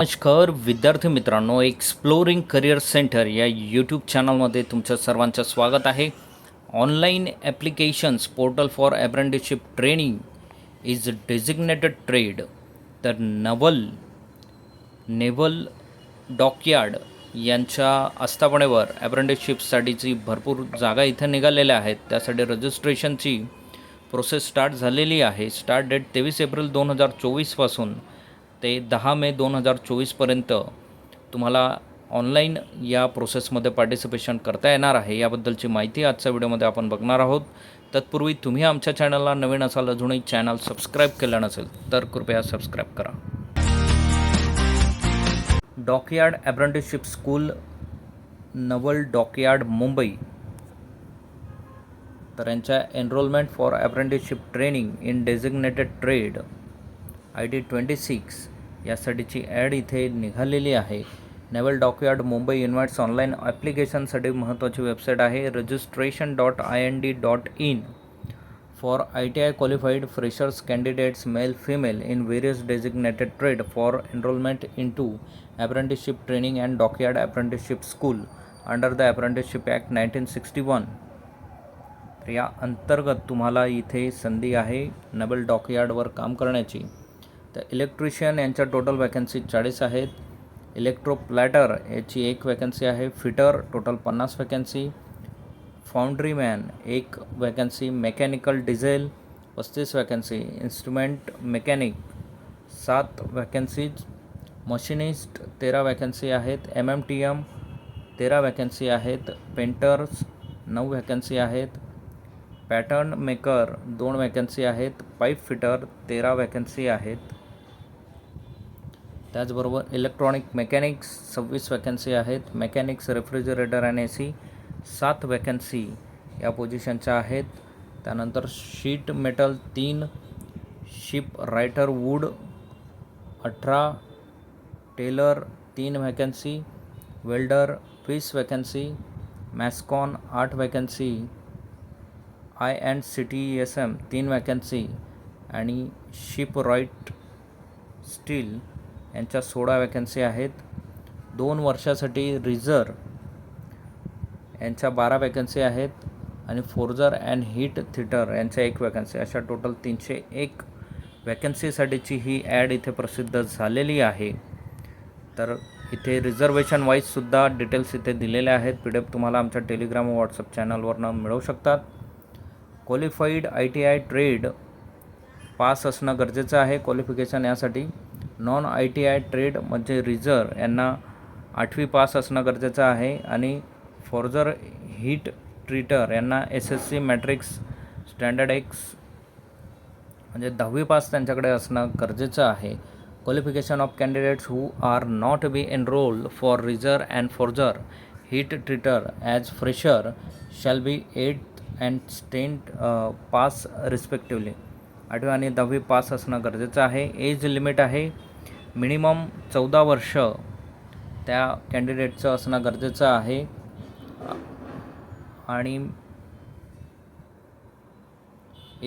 नमस्कार विद्यार्थी मित्रांनो एक्सप्लोरिंग करिअर सेंटर या यूट्यूब चॅनलमध्ये तुमचं सर्वांचं स्वागत आहे. Online applications portal for apprenticeship training is designated trade तर नवल नेव्हल डॉकयार्ड यांच्या आस्थापनेवर अप्रेंटिसशिपसाठीची भरपूर जागा इथं निघालेल्या आहेत. त्यासाठी रजिस्ट्रेशनची प्रोसेस स्टार्ट झालेली आहे. स्टार्ट डेट तेवीस एप्रिल दोन हजार चोवीसपासून ते दहा मे दोन हजार चोवीसपर्यंत तुम्हाला ऑनलाईन या प्रोसेसमध्ये पार्टिसिपेशन करता येणार आहे याबद्दलची माहिती आजच्या व्हिडिओमध्ये आपण बघणार आहोत. तत्पूर्वी तुम्ही आमच्या चॅनलला नवीन असाल अजूनही चॅनल सबस्क्राईब केलं नसेल तर कृपया सबस्क्राईब करा. Dockyard apprenticeship school naval dockyard Mumbai. तर यांच्या enrolment for apprenticeship training in designated trade I D twenty six यासाठीची ॲड इथे निघालेली आहे. Naval dockyard Mumbai invites online ॲप्लिकेशनसाठी महत्त्वाची वेबसाईट आहे. Registration dot I N D dot in for I T I qualified freshers candidates male female in various designated trade for enrolment into apprenticeship training and dockyard apprenticeship school under the apprenticeship act nineteen sixty one. तर या अंतर्गत तुम्हाला इथे संधी आहे Nobel डॉकयार्डवर काम करण्याची. तर इलेक्ट्रिशियन यांच्या टोटल वॅकन्सी चाळीस आहेत. इलेक्ट्रो प्लॅटर याची एक वॅकन्सी आहे. फिटर टोटल पन्नास वॅकन्सी फाउंड्रीमॅन एक वॅकन्सी मेकॅनिकल डिझेल पस्तीस वॅकन्सी इन्स्ट्रुमेंट मेकॅनिक सात वॅकन्सीज मशिनिस्ट तेरा वॅकन्सी आहेत. एम एम टी एम तेरा वॅकन्सी आहेत. पेंटर्स नऊ वॅकन्सी आहेत. पॅटर्न मेकर दोन वॅकन्सी आहेत. पाईप फिटर तेरा वॅकन्सी आहेत. त्याचबरोबर इलेक्ट्रॉनिक मेकॅनिक्स सव्वीस वॅकन्सी आहेत. मेकॅनिक्स रेफ्रिजरेटर आणि ए सी सात वॅकन्सी या पोझिशनच्या आहेत. त्यानंतर शीट मेटल तीन शिप रायटर वूड अठरा टेलर तीन वॅकन्सी वेल्डर वीस वॅकन्सी मॅस्कॉन आठ vacancy I and C T S M तीन वॅकन्सी आणि शिप रॉईट स्टील यांच्या सोळा वॅकन्सी आहेत. दोन वर्षासाठी रिझर यांच्या बारा वॅकन्सी आहेत आणि फोर्जर अँड हीट थिटर यांच्या एक वॅकन्सी अशा टोटल तीनशे एक वॅकन्सीसाठीची ही ॲड इथे प्रसिद्ध झालेली आहे. तर इथे रिझर्वेशन वाईजसुद्धा डिटेल्स इथे दिलेले आहेत. पी डी एफ तुम्हाला आमच्या टेलिग्राम व व्हॉट्सअप चॅनलवरनं मिळू शकतात. Qualified I T I trade pass असणं गरजेचं आहे. क्वालिफिकेशन यासाठी non I T I trade म्हणजे रिझर यांना आठवी पास असणं गरजेचं आहे आणि फॉर्जर हीट ट्रीटर यांना S S C matrix standard X म्हणजे दहावी पास त्यांच्याकडे असणं गरजेचं आहे. Qualification of candidates who are not be enrolled for rigger and forger heat treater as fresher shall be eight and stent pass respectively आठवी आणि दहावी पास असणं गरजेचं आहे. एज लिमिट आहे. मिनिमम चौदा वर्ष त्या कॅन्डिडेटचं असणं गरजेचं आहे. आणि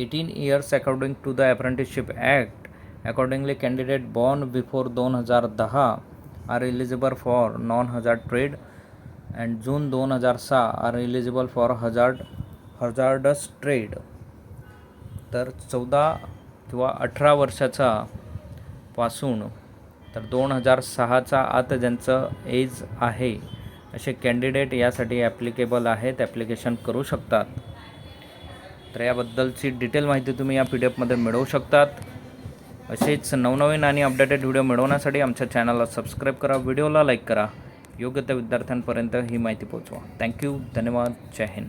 eighteen years according to the apprenticeship act accordingly candidate born before दोन हजार दहा are eligible for non hazard trade and June दोन हजार सहा are eligible for hazard hazards trade. तर चौदा किंवा अठरा वर्षाचा पासून तर दोन हजार सहाचा आत ज्यांचं एज आहे असे कॅन्डिडेट यासाठी ॲप्लिकेबल आहेत ॲप्लिकेशन करू शकतात. तर याबद्दलची डिटेल माहिती तुम्ही या पी डी एफमध्ये मिळवू शकतात. असेच नवनवीन आणि अपडेटेड व्हिडिओ मिळवण्यासाठी आमच्या चॅनलला सबस्क्राईब करा व्हिडिओला लाईक करा. योग्य त्या विद्यार्थ्यांपर्यंत ही माहिती पोहोचवा. थँक्यू धन्यवाद. जय हिंद.